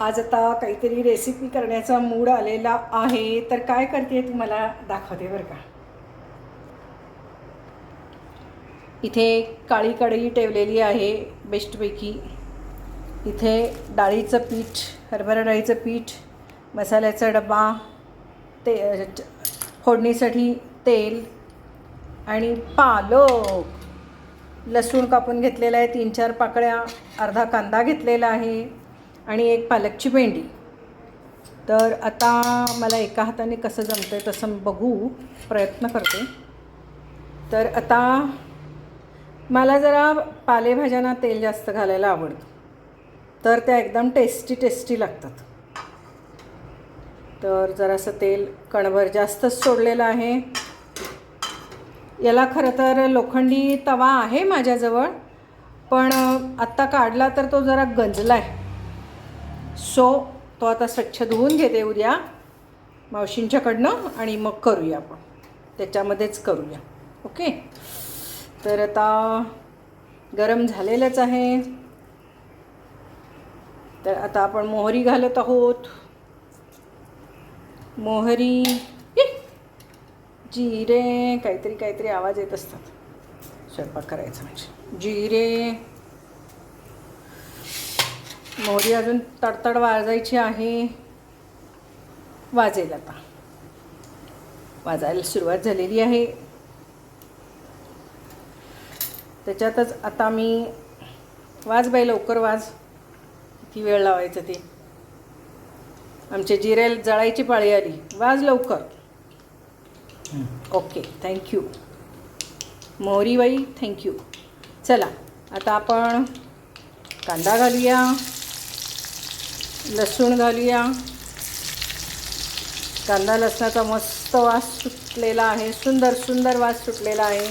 आज आता काहीतरी रेसिपी करण्याचा मूड आलेला आहे. तर काय करते तुम्हाला दाखवते बरं का? इथे काळी कढई ठेवलेली आहे बेस्टपैकी इथे डाळीचं पीठ हरभरा डाळीचं पीठ मसाल्याचा डबा ते फोडणीसाठी तेल आणि पालक. लसूण कापून घेतलेला आहे तीन चार पाकळ्या अर्धा कांदा घेतलेला आहे. आणि एक पालकची भेंडी. तर आता मला एका हाताने कसं जमतं आहे तसं बघू प्रयत्न करते. तर आता मला जरा पालेभाज्यांना तेल जास्त घालायला आवडतं. तर त्या एकदम टेस्टी टेस्टी लागतात. तर जरासं तेल कणभर जास्तच सोडलेलं आहे. याला खरं तर लोखंडी तवा आहे माझ्याजवळ पण आत्ता काढला तर तो जरा गंजला आहे सो तो आता स्वच्छ धुवून घेते उद्या. मावशींच्याकडनं आणि मग करूया आपण. त्याच्यामध्येच करूया. ओके? तर आता गरम झालेलंच आहे. तर आता आपण मोहरी घालत आहोत. मोहरी जिरे काहीतरी काहीतरी आवाज येत असतात. स्वयंपाक करायचा म्हणजे. जिरे मोहरी अजून तडतड वाजायची आहे. वाजेल आता. वाजायला सुरुवात झालेली आहे. त्याच्यातच आता मी वाज बाई लवकर वाज. किती वेळ लावायचं ते? आमचे जिरे जळायची पाळी आली. वाज लवकर. ओके थँक्यू मोहरीबाई थँक्यू चला आता आपण कांदा घालूया. लसूण घालूया. कांदा लसणाचा मस्त वास सुटलेला आहे. सुंदर सुंदर वास सुटलेला आहे.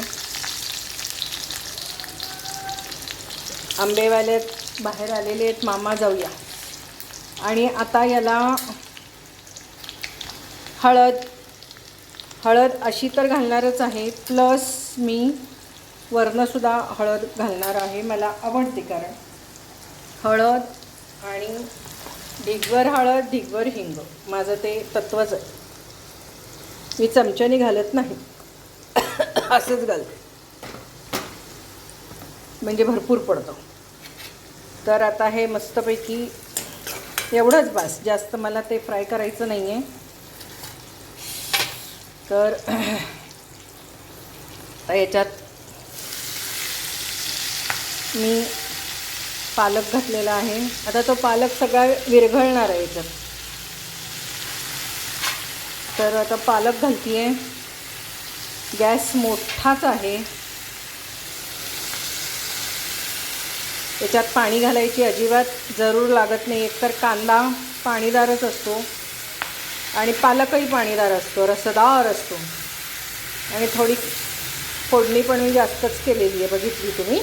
आंबेवाले बाहेर आलेले आहेत. मामा जाऊया. आणि आता याला हळद हळद अशी तर घालणारच आहे. प्लस मी वरनंसुद्धा हळद घालणार आहे. मला आवडते कारण हळद आणि ढिगभर हळद ढिगभर हिंग. माझं ते तत्त्वच आहे. मी चमच्याने घालत नाही. असंच घालते. म्हणजे भरपूर पडतं. तर आता हे मस्तपैकी एवढंच बास. जास्त मला ते फ्राय करायचं नाही आहे तर याच्यात मी पालक घातलेला आहे. आता तो पालक सगळा विरघळणार आहे याच्यात तर आता पालक घालते आहे गॅस मोठाच आहे. याच्यात पाणी घालायची अजिबात जरूर लागत नाही. एकतर कांदा पाणीदारच असतो. आणि पालकही पाणीदार असतो. रसदार असतो. आणि थोडी फोडणी पण मी जास्तच केलेली आहे. बघितली तुम्ही?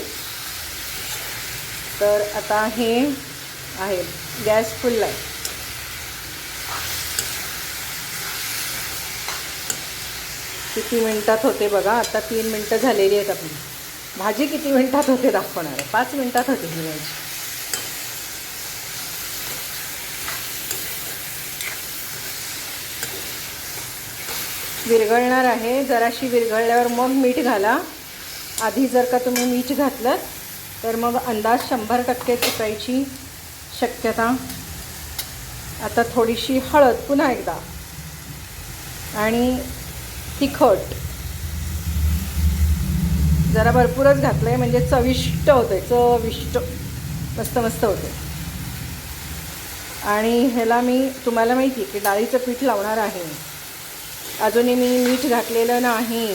तर आता हे आहे गॅस फुल आहे. किती मिनटात होते बघा आता तीन मिनटं झालेली आहेत आपली. भाजी किती मिनटात होते दाखवणार आहे? पाच मिनटात होते ही भाजी. विरघळणार आहे जराशी विरघळल्यावर मग मीठ घाला. आधी जर का तुम्ही मीठ घातलं तर मग अंदाज शंभर टक्के चुकायची शक्यता. आता थोडीशी हळद पुन्हा एकदा. आणि तिखट. जरा भरपूरच घातलं आहे म्हणजे चविष्ट होते चविष्ट. मस्त मस्त होते आणि ह्याला मी तुम्हाला माहिती आहे की डाळीचं पीठ लावणार आहे. अजूनही मी मीठ घातलेलं नाही.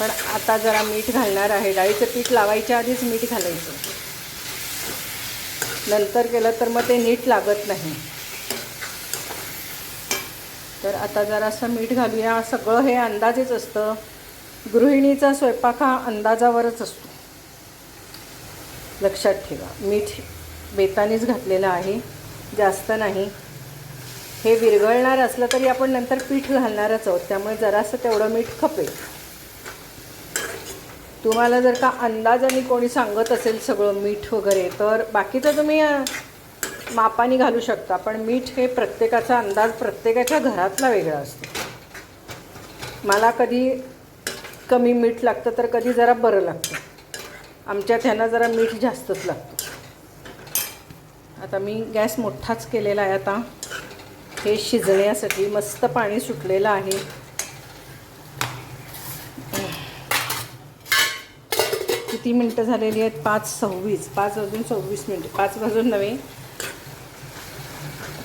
पण आता जरा मीठ घालणार आहे. डाळीचं पीठ लावायच्या आधीच मीठ घालायचं. नंतर केलं तर मग ते नीट लागत नाही. तर आता जरासं मीठ घालूया. सगळं हे अंदाजेच असतं. गृहिणीचा स्वयंपाक हा अंदाजावरच असतो. लक्षात ठेवा. मीठ बेतानेच घातलेलं आहे. जास्त नाही. हे विरघळणार असलं तरी आपण नंतर पीठ घालणारच आहोत. त्यामुळे जरासं तेवढं मीठ खपेल. तुम्हाला जर का अंदाजाने कोणी सांगत असेल सगळं मीठ वगैरे तर बाकीचं तुम्ही मापाने घालू शकता. पण मीठ हे प्रत्येकाचा अंदाज प्रत्येकाच्या घरातला वेगळा असतो. मला कधी कमी मीठ लागतं तर कधी जरा बरं लागतं. आमच्यात ह्यांना जरा मीठ जास्तच लागतं. आता मी गॅस मोठाच केलेला आहे आता. हे शिजण्यासाठी मस्त पाणी सुटलेलं आहे. किती मिनटं झालेली आहेत पाच सव्वीस पाच वाजून सव्वीस मिनटे पाच वाजून नव्हे.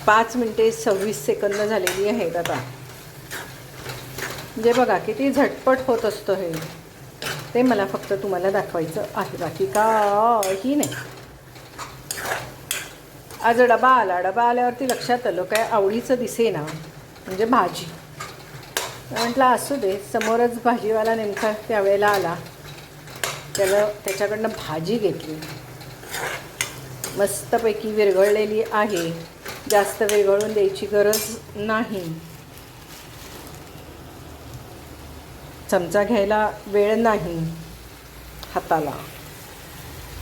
पाच मिनटे सव्वीस सेकंद झालेली आहेत आता. म्हणजे बघा किती झटपट होत असतं हे. ते मला फक्त तुम्हाला दाखवायचं आहे. बाकी काही नाही. आज डबा आला. डबा आल्यावरती लक्षात आलं काय आवडीचं दिसे ना म्हणजे भाजी. म्हटलं असू दे समोरच भाजीवाला नेमका त्यावेळेला आला. त्याला त्याच्याकडनं भाजी घेतली. मस्तपैकी विरघळलेली आहे. जास्त विरघळून द्यायची गरज नाही. चमचा घ्यायला वेळ नाही हाताला.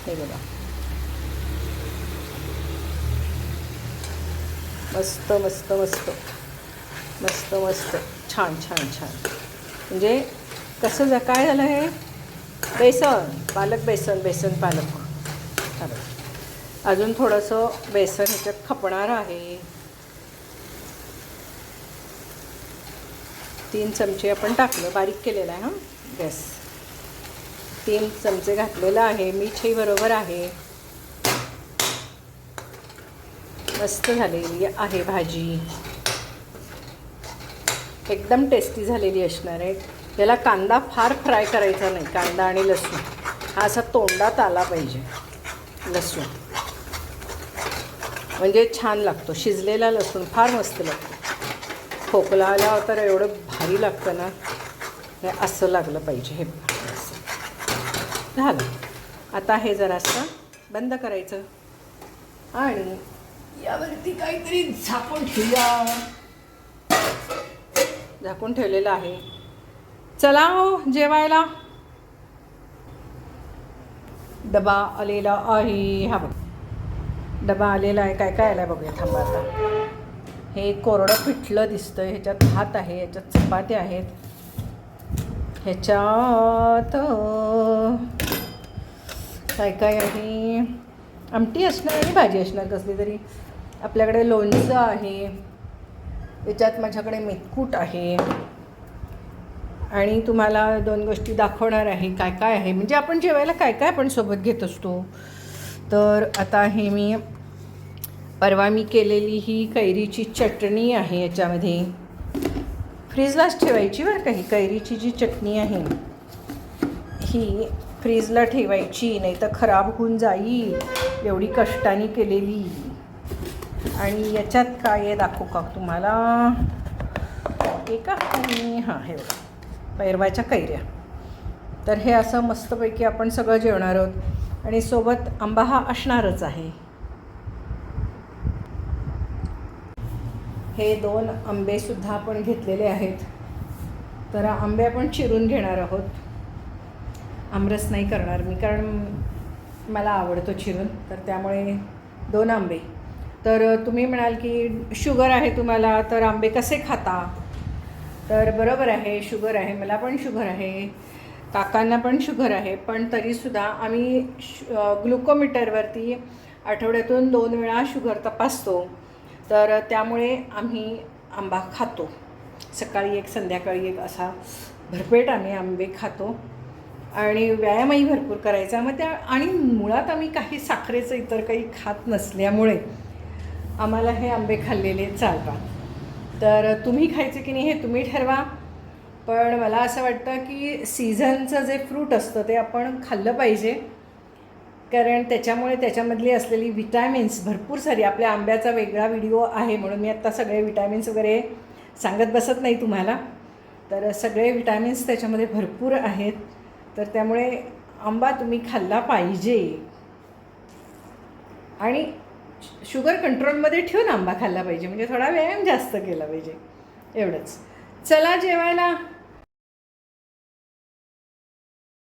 हे बघा. मस्त मस्त मस्त. मस्त मस्त. छान छान छान. म्हणजे कसं काय झालं हे? बेसन पालक बेसन बेसन पालक. चालेल. अजून थोडंसं बेसन ह्याच्यात खपणार आहे. तीन चमचे आपण टाकलं बारीक केलेलं आहे हां? गॅस तीन चमचे घातलेलं आहे मीठही बरोबर आहे. मस्त झालेली आहे भाजी. एकदम टेस्टी झालेली असणार आहे. याला कांदा फार फ्राय करायचा नाही कांदा आणि लसूण. हा असा तोंडात आला पाहिजे लसूण. म्हणजे छान लागतो शिजलेला लसूण फार मस्त लागतो. खोकला आला तर एवढं भारी लागतं ना हे असं लागलं पाहिजे हे झालं. आता हे जरासं बंद करायचं. आणि यावरती काहीतरी झाकून ठेवूया. झाकून ठेवलेलं आहे. चला हो जेवायला. डबा आलेला आहे. हा बघ. डबा आलेला आहे. काय काय आला आहे बघूया. थांबा आता. हे कोरडं पिठलं दिसतं ह्याच्यात भात आहे ह्याच्यात चपात्या आहेत. ह्याच्यात काय काय आहे? आमटी असणार आणि भाजी असणार कसली तरी. आपल्याकडे लोणचं आहे. याच्यात माझ्याकडे मेतकूट आहे. आणि तुम्हाला दोन गोष्टी दाखवणार आहे काय काय आहे. म्हणजे आपण जेवायला काय काय आपण सोबत घेत असतो. तर आता हे मी परवा मी केलेली ही कैरीची चटणी आहे याच्यामध्ये. फ्रीजलाच ठेवायची बरं का ही कैरीची जी चटणी आहे. ही फ्रीजला ठेवायची नाही तर खराब होऊन जाईल. एवढी कष्टाने केलेली. आणि याच्यात काय आहे दाखवू का तुम्हाला? एका आणि हां हे बघा. पैरवाच्या कैऱ्या. तर हे असं मस्तपैकी आपण सगळं जेवणार आहोत. आणि सोबत आंबा हा असणारच आहे. हे दोन आंबेसुद्धा आपण घेतलेले आहेत. तर आंबे आपण चिरून घेणार आहोत. आमरस नाही करणार मी कारण मला आवडतो चिरून. तर त्यामुळे दोन आंबे. तर तुम्ही म्हणाल की शुगर आहे तुम्हाला तर आंबे कसे खाता? तर बरोबर आहे शुगर आहे मला पण शुगर आहे काकांना पण शुगर आहे पण तरीसुद्धा आम्ही शु ग्लुकोमीटरवरती आठवड्यातून दोन वेळा शुगर तपासतो. तर त्यामुळे आम्ही आंबा खातो. सकाळी एक संध्याकाळी एक असा भरपेट आम्ही आंबे खातो. आणि व्यायामही भरपूर करायचा. मग त्या आणि मुळात आम्ही काही साखरेचं इतर काही खात नसल्यामुळे आम्हाला हे आंबे खाल्लेले चालतात. तर तुम्ही खायचे की नाही हे तुम्ही ठरवा. पण मला असं वाटतं की सीझनचं जे फ्रूट असतं ते आपण खाल्लं पाहिजे. कारण त्याच्यामुळे त्याच्यामधली असलेली विटॅमिन्स भरपूर सारी आपल्या आंब्याचा वेगळा व्हिडिओ आहे म्हणून मी आत्ता सगळे विटॅमिन्स वगैरे सांगत बसत नाही तुम्हाला. तर सगळे विटॅमिन्स त्याच्यामध्ये भरपूर आहेत. तर त्यामुळे आंबा तुम्ही खाल्ला पाहिजे. आणि शुगर कंट्रोलमध्ये ठेवून आंबा खाल्ला पाहिजे. म्हणजे थोडा व्यायाम जास्त केला पाहिजे. एवढंच. चला जेवायला.